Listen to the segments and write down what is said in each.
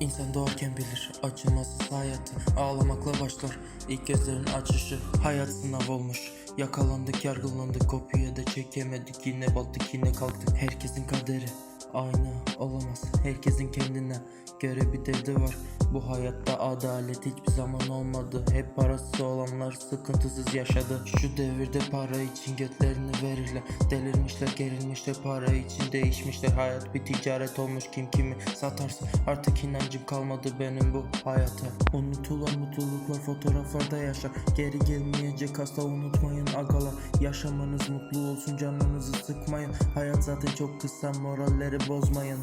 İnsan doğarken bilir acımasız hayatı. Ağlamakla başlar ilk gözlerin açışı. Hayat sınav olmuş Yakalandık yargılandık. Kopya da çekemedik Yine battık yine kalktık. Herkesin kaderi aynı olamaz. Herkesin kendine göre bir derdi var. Bu hayatta adalet hiçbir zaman olmadı. Hep parası olanlar sıkıntısız yaşadı. Şu devirde para için götlerini verirler. Delirmişler gerilmişler para için değişmişler. Hayat bir ticaret olmuş kim kimi satarsa Artık inancım kalmadı benim bu hayata. Unutulan mutluluklar fotoğraflarda yaşar. Geri gelmeyecek asla unutmayın agalar. Yaşamanız mutlu olsun canınızı sıkmayın. Hayat zaten çok kısa moralleri bozmayın.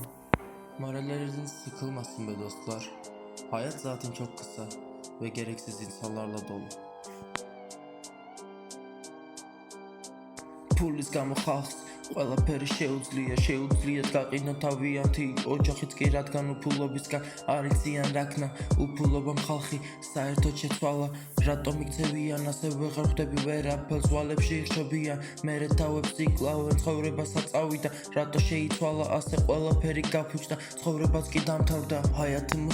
Moralleriniz sıkılmasın be dostlar. Hayat zaten çok kısa ve gereksiz insanlarla dolu Pulis გამო ხალხს ყველაფერი შეუძლია შეუძლიათ გაყინო თავიანთი ოჯახიც კი რადგან უფულობისგან არიციან რაკნა უფულობამ ხალხი საერთოდ შეცვალა. რატომ იქცევიან ასე ვეღარ ხვდები ვერაფერს ვალებში ირჩობიან მერე თავებს იკლავენ ცხოვრებასაც წავიდა რატო შეიცვალა ასე ყველაფერი გაფუჭდა. ცხოვრებაც კი დამთავრდა.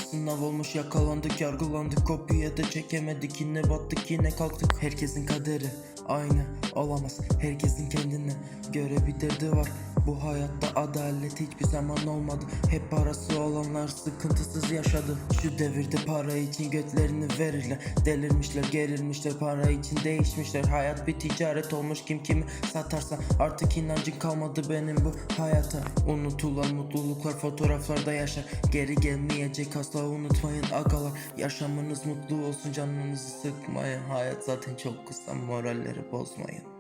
sınav olmuş yakalandık yargılandık kopya da çekemedik yine battık yine kalktık herkesin kaderi aynı olamaz herkesin kendine göre bir derdi var bu hayatta adalet hiçbir zaman olmadı. Hep parası olanlar sıkıntısız yaşadı. Şu devirde para için götlerini verirler. Delirmişler gerilmişler para için değişmişler. Hayat bir ticaret olmuş kim kimi satarsa. Artık inancın kalmadı benim bu hayata. Unutulan mutluluklar fotoğraflarda yaşar. Geri gelmeyecek asla unutmayın agalar. Yaşamınız mutlu olsun canınızı sıkmayın. Hayat zaten çok kısa moralleri bozmayın